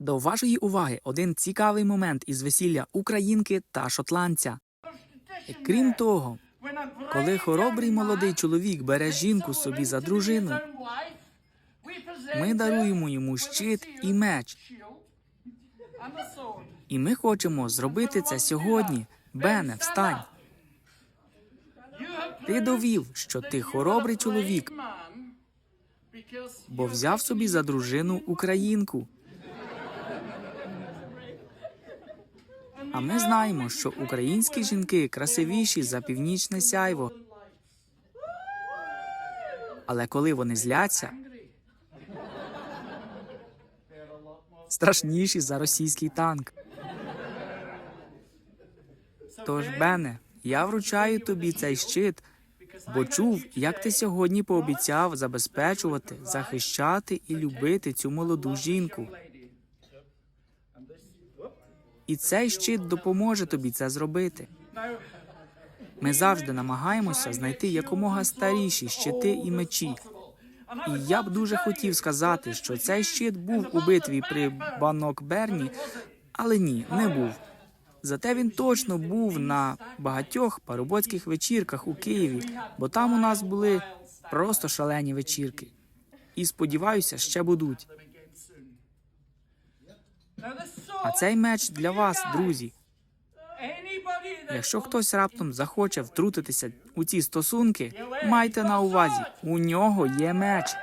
До вашої уваги один цікавий момент із весілля українки та шотландця. Крім того, коли хоробрий молодий чоловік бере жінку собі за дружину, ми даруємо йому щит і меч. І ми хочемо зробити це сьогодні. Бене, встань. Ти довів, що ти хоробрий чоловік, бо взяв собі за дружину українку. А ми знаємо, що українські жінки красивіші за північне сяйво. Але коли вони зляться, страшніші за російський танк. Тож, Бене, я вручаю тобі цей щит, бо чув, як ти сьогодні пообіцяв забезпечувати, захищати і любити цю молоду жінку. І цей щит допоможе тобі це зробити. Ми завжди намагаємося знайти якомога старіші щити і мечі. І я б дуже хотів сказати, що цей щит був у битві при Банокберні, але ні, не був. Зате він точно був на багатьох парубоцьких вечірках у Києві, бо там у нас були просто шалені вечірки. І сподіваюся, ще будуть. А цей меч для вас, друзі. Якщо хтось раптом захоче втрутитися у ці стосунки, майте на увазі, у нього є меч.